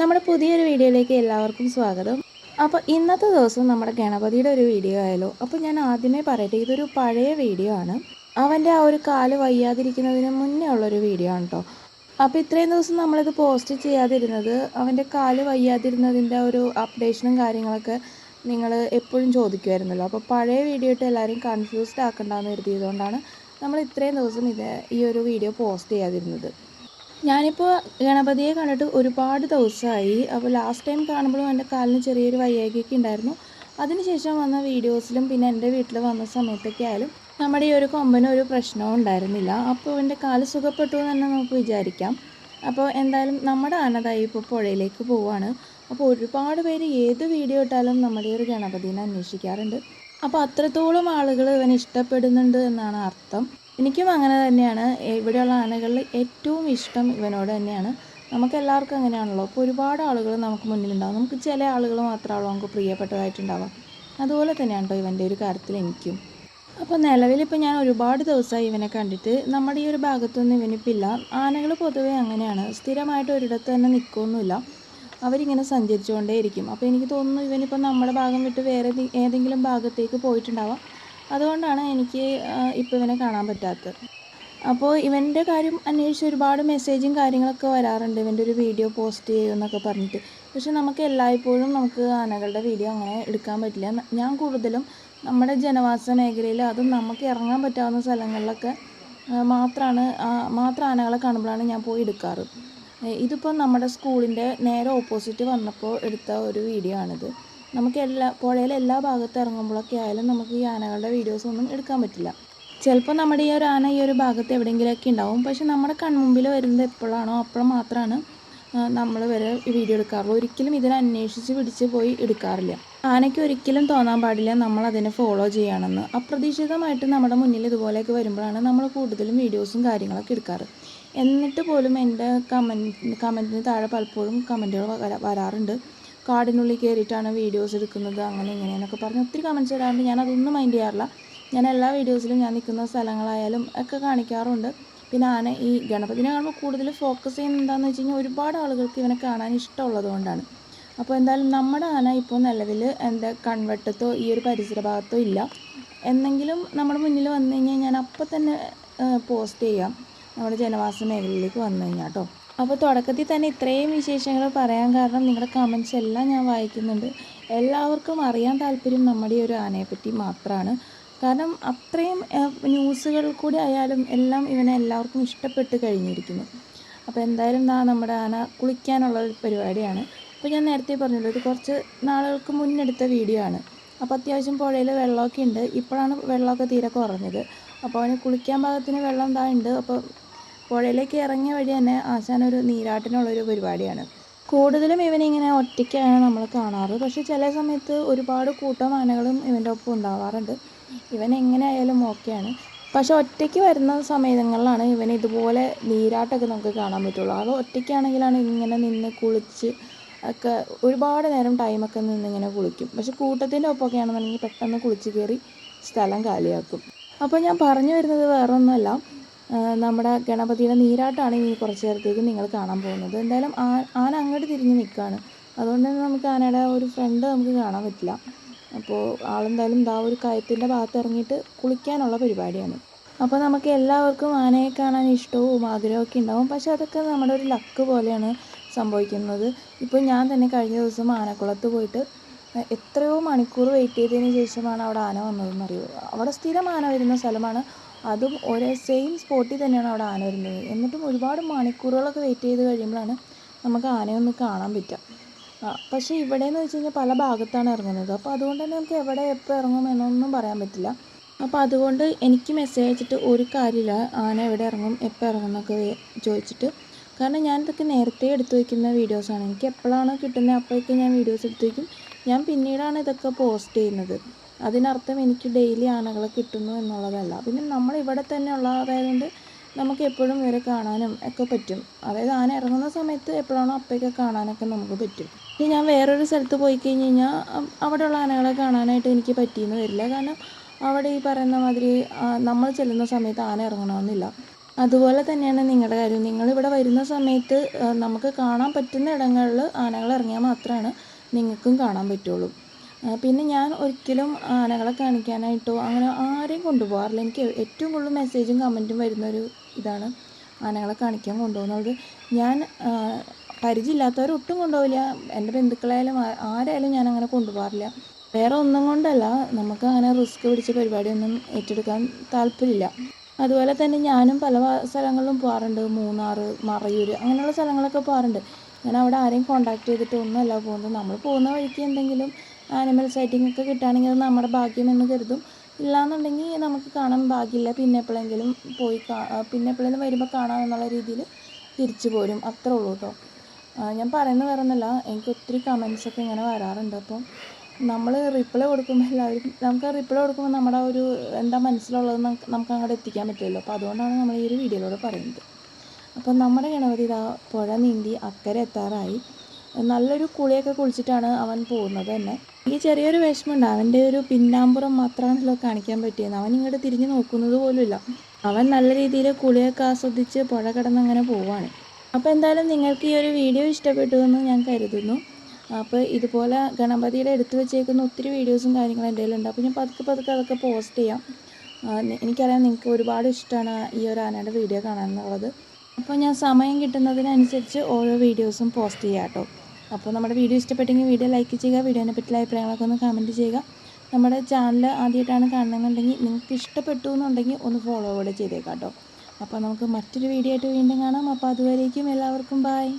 നമ്മുടെ പുതിയൊരു വീഡിയോയിലേക്ക് എല്ലാവർക്കും സ്വാഗതം. അപ്പോൾ ഇന്നത്തെ ദിവസം നമ്മുടെ ഗണപതിയുടെ ഒരു വീഡിയോ ആയാലോ അപ്പോൾ ഞാൻ ആദ്യമേ പറയട്ടെ ഇതൊരു പഴയ വീഡിയോ ആണ്. അവന്റെ ആ ഒരു കാൽ വയ്യാതിരിക്കുന്നതിന് മുന്നേ ഉള്ളൊരു വീഡിയോ ആണ് കേട്ടോ അപ്പോൾ ഇത്രയും ദിവസം നമ്മളിത് പോസ്റ്റ് ചെയ്യാതിരുന്നത് അവന്റെ കാൽ വയ്യാതിരുന്നതിന്റെ ഒരു അപ്ഡേഷനും കാര്യങ്ങളൊക്കെ നിങ്ങൾ എപ്പോഴും ചോദിക്കുമായിരുന്നല്ലോ അപ്പോൾ പഴയ വീഡിയോ ഇട്ട് എല്ലാവരും കൺഫ്യൂസ്ഡ് ആക്കണ്ടെന്ന് കരുതിയതുകൊണ്ടാണ് നമ്മൾ ഇത്രയും ദിവസം ഇത് ഈ ഒരു വീഡിയോ പോസ്റ്റ് ചെയ്യാതിരുന്നത്. ഞാനിപ്പോൾ ഗണപതിയെ കണ്ടിട്ട് ഒരുപാട് ദിവസമായി അപ്പോൾ ലാസ്റ്റ് ടൈം കാണുമ്പോഴും എന്റെ കാലിന് ചെറിയൊരു വയ്യായ്കയൊക്കെ ഉണ്ടായിരുന്നു. അതിനുശേഷം വന്ന വീഡിയോസിലും പിന്നെ എന്റെ വീട്ടിൽ വന്ന സമയത്തൊക്കെ ആയാലും നമ്മുടെ ഈ ഒരു കൊമ്പന് ഒരു പ്രശ്നവും ഉണ്ടായിരുന്നില്ല. അപ്പോൾ എന്റെ കാൽ സുഖപ്പെട്ടു എന്ന് തന്നെ നമുക്ക് വിചാരിക്കാം. അപ്പോൾ എന്തായാലും നമ്മുടെ ആനതായി ഇപ്പോൾ പുഴയിലേക്ക് പോവുകയാണ് അപ്പോൾ ഒരുപാട് പേര് ഏത് വീഡിയോ ഇട്ടാലും നമ്മുടെ ഒരു ഗണപതിനെ അന്വേഷിക്കാറുണ്ട്. അപ്പോൾ അത്രത്തോളം ആളുകൾ ഇവൻ ഇഷ്ടപ്പെടുന്നുണ്ട് എന്നാണ് അർത്ഥം. എനിക്കും അങ്ങനെ തന്നെയാണ്. ഇവിടെയുള്ള ആനകളിൽ ഏറ്റവും ഇഷ്ടം ഇവനോട് തന്നെയാണ്. നമുക്ക് എല്ലാവർക്കും അങ്ങനെയാണല്ലോ. അപ്പോൾ ഒരുപാട് ആളുകൾ നമുക്ക് മുന്നിലുണ്ടാകും നമുക്ക് ചില ആളുകൾ മാത്രമാണല്ലോ നമുക്ക് പ്രിയപ്പെട്ടതായിട്ടുണ്ടാവാം അതുപോലെ തന്നെയാണ് കേട്ടോ ഇവന്റെ ഒരു കാര്യത്തിൽ എനിക്കും. അപ്പോൾ നിലവിലിപ്പോൾ ഞാൻ ഒരുപാട് ദിവസമായി ഇവനെ കണ്ടിട്ട് നമ്മുടെ ഈ ഒരു ഭാഗത്തൊന്നും ഇവനിപ്പില്ല. ആനകൾ പൊതുവേ അങ്ങനെയാണ്. സ്ഥിരമായിട്ട് ഒരിടത്ത് തന്നെ നിൽക്കുമൊന്നുമില്ല അവരിങ്ങനെ സഞ്ചരിച്ചുകൊണ്ടേയിരിക്കും. അപ്പോൾ എനിക്ക് തോന്നുന്നു ഇവനിപ്പോൾ നമ്മുടെ ഭാഗം വിട്ട് വേറെ ഏതെങ്കിലും ഭാഗത്തേക്ക് പോയിട്ടുണ്ടാവാം. അതുകൊണ്ടാണ് എനിക്ക് ഇപ്പോൾ ഇവനെ കാണാൻ പറ്റാത്തത്. അപ്പോൾ ഇവന്റെ കാര്യം അന്വേഷിച്ച് ഒരുപാട് മെസ്സേജും കാര്യങ്ങളൊക്കെ വരാറുണ്ട്. ഇവന്റെ ഒരു വീഡിയോ പോസ്റ്റ് ചെയ്യുമെന്നൊക്കെ പറഞ്ഞിട്ട്. പക്ഷെ നമുക്ക് എല്ലായ്പ്പോഴും നമുക്ക് ആനകളുടെ വീഡിയോ അങ്ങനെ എടുക്കാൻ പറ്റില്ല. ഞാൻ കൂടുതലും നമ്മുടെ ജനവാസ മേഖലയിൽ അതും നമുക്ക് ഇറങ്ങാൻ പറ്റാവുന്ന സ്ഥലങ്ങളിലൊക്കെ മാത്രമാണ് മാത്രം ആനകളെ കാണുമ്പോഴാണ് ഞാൻ പോയി എടുക്കാറ്. ഇതിപ്പോൾ നമ്മുടെ സ്കൂളിന്റെ നേരെ ഓപ്പോസിറ്റ് വന്നപ്പോൾ എടുത്ത ഒരു വീഡിയോ ആണിത്. നമുക്ക് എല്ലാ പുഴയിലെ എല്ലാ ഭാഗത്തും ഇറങ്ങുമ്പോഴൊക്കെ ആയാലും നമുക്ക് ഈ ആനകളുടെ വീഡിയോസ് ഒന്നും എടുക്കാൻ പറ്റില്ല. ചിലപ്പോൾ നമ്മുടെ ഈ ഒരു ആന ഈ ഒരു ഭാഗത്ത് എവിടെയെങ്കിലുമൊക്കെ ഉണ്ടാവും. പക്ഷെ നമ്മുടെ കൺമുമ്പിൽ വരുന്നത് എപ്പോഴാണോ അപ്പോൾ മാത്രമാണ് നമ്മൾ വരെ വീഡിയോ എടുക്കാറുള്ളൂ. ഒരിക്കലും ഇതിനെ അന്വേഷിച്ച് പിടിച്ച് പോയി എടുക്കാറില്ല. ആനയ്ക്ക് ഒരിക്കലും തോന്നാൻ പാടില്ല നമ്മൾ അതിനെ ഫോളോ ചെയ്യണമെന്ന് അപ്രതീക്ഷിതമായിട്ട് നമ്മുടെ മുന്നിൽ ഇതുപോലെയൊക്കെ വരുമ്പോഴാണ് നമ്മൾ കൂടുതലും വീഡിയോസും കാര്യങ്ങളൊക്കെ എടുക്കാറ്. എന്നിട്ട് പോലും എന്റെ കമൻ കമന്റിന് താഴെ പലപ്പോഴും കമന്റുകൾ വരാറുണ്ട്. കാടിനുള്ളിൽ കയറിയിട്ടാണ് വീഡിയോസ് എടുക്കുന്നത് അങ്ങനെ ഇങ്ങനെയെന്നൊക്കെ പറഞ്ഞ് ഒത്തിരി കമന്റ്സ് ഇടാറുണ്ട്. ഞാൻ അതൊന്നും മൈൻഡ് ചെയ്യാറില്ല. ഞാൻ എല്ലാ വീഡിയോസിലും ഞാൻ നിൽക്കുന്ന സ്ഥലങ്ങളായാലും ഒക്കെ കാണിക്കാറുണ്ട്. പിന്നെ ആന ഈ ഗണപതിനെ കാണുമ്പോൾ കൂടുതൽ ഫോക്കസ് ചെയ്യുന്നത് എന്താണെന്ന് വെച്ച് കഴിഞ്ഞാൽ ഒരുപാട് ആളുകൾക്ക് ഇവനെ കാണാൻ ഇഷ്ടമുള്ളതുകൊണ്ടാണ് അപ്പോൾ എന്തായാലും നമ്മുടെ ആന ഇപ്പോൾ നിലവിൽ എന്താ കൺവെട്ടത്തോ ഈ ഒരു പരിസര ഭാഗത്തോ ഇല്ല. എന്നെങ്കിലും നമ്മുടെ മുന്നിൽ വന്നു കഴിഞ്ഞാൽ ഞാൻ അപ്പം തന്നെ പോസ്റ്റ് ചെയ്യാം. നമ്മുടെ ജനവാസ മേഖലയിലേക്ക് വന്നു കഴിഞ്ഞാൽ കേട്ടോ. അപ്പോൾ തുടക്കത്തിൽ തന്നെ ഇത്രയും വിശേഷങ്ങൾ പറയാൻ കാരണം നിങ്ങളുടെ കമൻസ് എല്ലാം ഞാൻ വായിക്കുന്നുണ്ട്. എല്ലാവർക്കും അറിയാൻ താല്പര്യം നമ്മുടെ ഈ ഒരു പറ്റി മാത്രമാണ്. കാരണം അത്രയും ന്യൂസുകൾ കൂടി ആയാലും എല്ലാം ഇവനെ എല്ലാവർക്കും ഇഷ്ടപ്പെട്ട് കഴിഞ്ഞിരിക്കുന്നു. അപ്പോൾ എന്തായാലും നാ നമ്മുടെ ആന കുളിക്കാനുള്ള ഒരു പരിപാടിയാണ്. അപ്പോൾ ഞാൻ നേരത്തെ പറഞ്ഞല്ലോ ഇത് കുറച്ച് നാളുകൾക്ക് മുന്നെടുത്ത വീഡിയോ ആണ്. അപ്പോൾ അത്യാവശ്യം പുഴയിൽ വെള്ളമൊക്കെ ഉണ്ട്. ഇപ്പോഴാണ് വെള്ളമൊക്കെ തീരെ കുറഞ്ഞത്. അപ്പോൾ അവന് കുളിക്കാൻ പാകത്തിന് വെള്ളം ഇതാ ഉണ്ട്. അപ്പോൾ പുഴയിലേക്ക് ഇറങ്ങിയ വഴി തന്നെ ആശാനൊരു നീരാട്ടിനുള്ളൊരു പരിപാടിയാണ്. കൂടുതലും ഇവനിങ്ങനെ ഒറ്റയ്ക്കാണ് നമ്മൾ കാണാറ്. പക്ഷേ ചില സമയത്ത് ഒരുപാട് കൂട്ടം ആനകളും ഇവന്റെ ഒപ്പം ഉണ്ടാവാറുണ്ട്. ഇവൻ എങ്ങനെ ആയാലും ഓക്കെയാണ്. പക്ഷെ ഒറ്റയ്ക്ക് വരുന്ന സമയങ്ങളിലാണ് ഇവൻ ഇതുപോലെ നീരാട്ടൊക്കെ നമുക്ക് കാണാൻ പറ്റുള്ളൂ. അത് ഒറ്റയ്ക്കാണെങ്കിലാണ് ഇങ്ങനെ നിന്ന് കുളിച്ച് ഒക്കെ ഒരുപാട് നേരം ടൈമൊക്കെ നിന്ന് ഇങ്ങനെ കുളിക്കും. പക്ഷെ കൂട്ടത്തിന്റെ ഒപ്പമൊക്കെ ആണെന്നുണ്ടെങ്കിൽ പെട്ടെന്ന് കുളിച്ച് കയറി സ്ഥലം കാലിയാക്കും. അപ്പോൾ ഞാൻ പറഞ്ഞു വരുന്നത് വേറെ ഒന്നുമല്ല നമ്മുടെ ഗണപതിയുടെ നീരാട്ടാണ് ഇനി കുറച്ച് നേരത്തേക്ക് നിങ്ങൾ കാണാൻ പോകുന്നത്. എന്തായാലും ആന അങ്ങോട്ട് തിരിഞ്ഞ് നിൽക്കുകയാണ് അതുകൊണ്ട് തന്നെ നമുക്ക് ആനയുടെ ഒരു ഫ്രണ്ട് നമുക്ക് കാണാൻ പറ്റില്ല. അപ്പോൾ ആളെന്തായാലും ഇതാ ഒരു കയത്തിന്റെ ഭാഗത്ത് ഇറങ്ങിയിട്ട് കുളിക്കാനുള്ള പരിപാടിയാണ്. അപ്പോൾ നമുക്ക് എല്ലാവർക്കും ആനയെ കാണാൻ ഇഷ്ടവും ആഗ്രഹമൊക്കെ ഉണ്ടാവും. പക്ഷേ അതൊക്കെ നമ്മുടെ ഒരു ലക്ക് പോലെയാണ് സംഭവിക്കുന്നത്. ഇപ്പോൾ ഞാൻ തന്നെ കഴിഞ്ഞ ദിവസം ആനക്കുളത്ത് പോയിട്ട് എത്രയോ മണിക്കൂർ വെയിറ്റ് ചെയ്തതിന് ശേഷമാണ് അവിടെ ആന വന്നതെന്നറിയോ? അവിടെ സ്ഥിരം ആന വരുന്ന സ്ഥലമാണ് അതും ഒരേ സെയിം സ്പോട്ടിൽ തന്നെയാണ് അവിടെ ആന വരുന്നത്. എന്നിട്ടും ഒരുപാട് മണിക്കൂറുകളൊക്കെ വെയിറ്റ് ചെയ്ത് കഴിയുമ്പോഴാണ് നമുക്ക് ആനയൊന്ന് കാണാൻ പറ്റുക. പക്ഷേ ഇവിടെയെന്ന് വെച്ച് കഴിഞ്ഞാൽ പല ഭാഗത്താണ് ഇറങ്ങുന്നത്. അപ്പോൾ അതുകൊണ്ട് തന്നെ നമുക്ക് എവിടെ എപ്പോൾ ഇറങ്ങും എന്നൊന്നും പറയാൻ പറ്റില്ല. അപ്പോൾ അതുകൊണ്ട് എനിക്ക് മെസ്സേജ് അയച്ചിട്ട് ഒരു കാര്യമില്ല. ആന എവിടെ ഇറങ്ങും എപ്പോൾ ഇറങ്ങും എന്നൊക്കെ ചോദിച്ചിട്ട്. കാരണം ഞാനിതൊക്കെ നേരത്തെ എടുത്തു വയ്ക്കുന്ന വീഡിയോസാണ് എനിക്ക് എപ്പോഴാണ് കിട്ടുന്നത് അപ്പോഴേക്കും ഞാൻ വീഡിയോസ് എടുത്തു വയ്ക്കും ഞാൻ പിന്നീടാണ് ഇതൊക്കെ പോസ്റ്റ് ചെയ്യുന്നത്. അതിനർത്ഥം എനിക്ക് ഡെയിലി ആനകളെ കിട്ടുന്നു എന്നുള്ളതല്ല. പിന്നെ നമ്മൾ ഇവിടെ തന്നെ ഉള്ളതായതുകൊണ്ട് നമുക്ക് എപ്പോഴും ഇവരെ കാണാനും ഒക്കെ പറ്റും. അതായത് ആന ഇറങ്ങുന്ന സമയത്ത് എപ്പോഴാണോ അപ്പോഴൊക്കെ കാണാനൊക്കെ നമുക്ക് പറ്റും. ഇനി ഞാൻ വേറൊരു സ്ഥലത്ത് പോയി കഴിഞ്ഞ് കഴിഞ്ഞാൽ അവിടെയുള്ള ആനകളെ കാണാനായിട്ട് എനിക്ക് പറ്റിയെന്ന് വരില്ല. കാരണം അവിടെ ഈ പറയുന്ന മാതിരി നമ്മൾ ചെല്ലുന്ന സമയത്ത് ആന ഇറങ്ങണമെന്നില്ല. അതുപോലെ തന്നെയാണ് നിങ്ങളുടെ കാര്യം. നിങ്ങളിവിടെ വരുന്ന സമയത്ത് നമുക്ക് കാണാൻ പറ്റുന്ന ഇടങ്ങളിൽ ആനകൾ ഇറങ്ങിയാൽ മാത്രമാണ് നിങ്ങൾക്കും കാണാൻ പറ്റുള്ളൂ. പിന്നെ ഞാൻ ഒരിക്കലും ആനകളെ കാണിക്കാനായിട്ടോ അങ്ങനെ ആരെയും കൊണ്ടുപോകാറില്ല. എനിക്ക് ഏറ്റവും കൂടുതൽ മെസ്സേജും കമന്റും വരുന്നൊരു ഇതാണ് ആനകളെ കാണിക്കാൻ കൊണ്ടുപോകുന്നത്. ഞാൻ പരിചയമില്ലാത്തവർ ഒട്ടും കൊണ്ടുപോകില്ല. എന്റെ ബന്ധുക്കളായാലും ആരായാലും ഞാൻ അങ്ങനെ കൊണ്ടുപോകാറില്ല. വേറെ ഒന്നും കൊണ്ടല്ല. നമുക്ക് അങ്ങനെ റിസ്ക് പിടിച്ച പരിപാടിയൊന്നും ഏറ്റെടുക്കാൻ താല്പര്യമില്ല. അതുപോലെ തന്നെ ഞാനും പല സ്ഥലങ്ങളിലും പോകാറുണ്ട്. മൂന്നാർ മറയൂർ അങ്ങനെയുള്ള സ്ഥലങ്ങളൊക്കെ പോകാറുണ്ട്. ഞാൻ അവിടെ ആരെയും കോണ്ടാക്ട് ചെയ്തിട്ട് ഒന്നുമല്ല പോകുന്നത്. നമ്മൾ പോകുന്ന വഴിക്ക് എന്തെങ്കിലും ആനിമൽ സൈറ്റിംഗ് ഒക്കെ കിട്ടുകയാണെങ്കിൽ അത് നമ്മുടെ ഭാഗ്യം എന്ന് കരുതും. ഇല്ലാന്നുണ്ടെങ്കിൽ നമുക്ക് കാണാൻ ഭാഗ്യമില്ല. പിന്നെ എപ്പോഴെങ്കിലും പോയി പിന്നെ എപ്പോഴെങ്കിലും വരുമ്പോൾ കാണാം എന്നുള്ള രീതിയിൽ തിരിച്ചു പോരും. അത്രേ ഉള്ളൂ കേട്ടോ ഞാൻ പറയുന്നത് വേറെ എനിക്ക് ഒത്തിരി കമൻസ് ഒക്കെ ഇങ്ങനെ വരാറുണ്ട്. അപ്പോൾ നമ്മൾ റിപ്ലൈ കൊടുക്കുമ്പോൾ എല്ലാവരും നമുക്ക് റിപ്ലൈ കൊടുക്കുമ്പോൾ നമ്മുടെ ഒരു എന്താ മനസ്സിലുള്ളത് നമുക്ക് അങ്ങോട്ട് എത്തിക്കാൻ പറ്റില്ലല്ലോ. അപ്പോൾ അതുകൊണ്ടാണ് നമ്മൾ ഈ ഒരു വീഡിയോയിലൂടെ പറയുന്നത്. അപ്പം നമ്മുടെ ഗണപതി ഇതാ പുഴ നീന്തി അക്കരെ എത്താറായി. നല്ലൊരു കുളിയൊക്കെ കുളിച്ചിട്ടാണ് അവൻ പോകുന്നത് തന്നെ. ഈ ചെറിയൊരു വിഷമമുണ്ട്. അവന്റെ ഒരു പിന്നാമ്പുറം മാത്രമാണല്ലോ കാണിക്കാൻ പറ്റിയത്. അവൻ ഇങ്ങോട്ട് തിരിഞ്ഞു നോക്കുന്നത് പോലുമില്ല. അവൻ നല്ല രീതിയിൽ കുളിയൊക്കെ ആസ്വദിച്ച് പുഴ കിടന്ന് അങ്ങനെ പോവാണ്. അപ്പോൾ എന്തായാലും നിങ്ങൾക്ക് ഈ ഒരു വീഡിയോ ഇഷ്ടപ്പെട്ടു എന്ന് ഞാൻ കരുതുന്നു. അപ്പോൾ ഇതുപോലെ ഗണപതിയുടെ എടുത്തു വെച്ചേക്കുന്ന ഒത്തിരി വീഡിയോസും കാര്യങ്ങളും എന്റെ കയ്യിലുണ്ട്. അപ്പോൾ ഞാൻ പതുക്കെ പതുക്കെ അതൊക്കെ പോസ്റ്റ് ചെയ്യാം. എനിക്കറിയാം നിങ്ങൾക്ക് ഒരുപാട് ഇഷ്ടമാണ് ഈ ഒരു ആനയുടെ വീഡിയോ കാണാൻ എന്നുള്ളത് അപ്പോൾ ഞാൻ സമയം കിട്ടുന്നതിനനുസരിച്ച് ഓരോ വീഡിയോസും പോസ്റ്റ് ചെയ്യാം കേട്ടോ. അപ്പോൾ നമ്മുടെ വീഡിയോ ഇഷ്ടപ്പെട്ടെങ്കിൽ വീഡിയോ ലൈക്ക് ചെയ്യുക വീഡിയോനെ പറ്റിയുള്ള അഭിപ്രായങ്ങളൊക്കെ ഒന്ന് കമന്റ് ചെയ്യുക. നമ്മുടെ ചാനൽ ആദ്യമായിട്ടാണ് കാണുന്നതെന്നുണ്ടെങ്കിൽ നിങ്ങൾക്ക് ഇഷ്ടപ്പെട്ടു എന്നുണ്ടെങ്കിൽ ഒന്ന് ഫോളോ കൂടെ ചെയ്തേക്കാം കേട്ടോ. അപ്പോൾ നമുക്ക് മറ്റൊരു വീഡിയോ ആയിട്ട് വീണ്ടും കാണാം. അപ്പോൾ അതുവരേക്കും എല്ലാവർക്കും ബായ്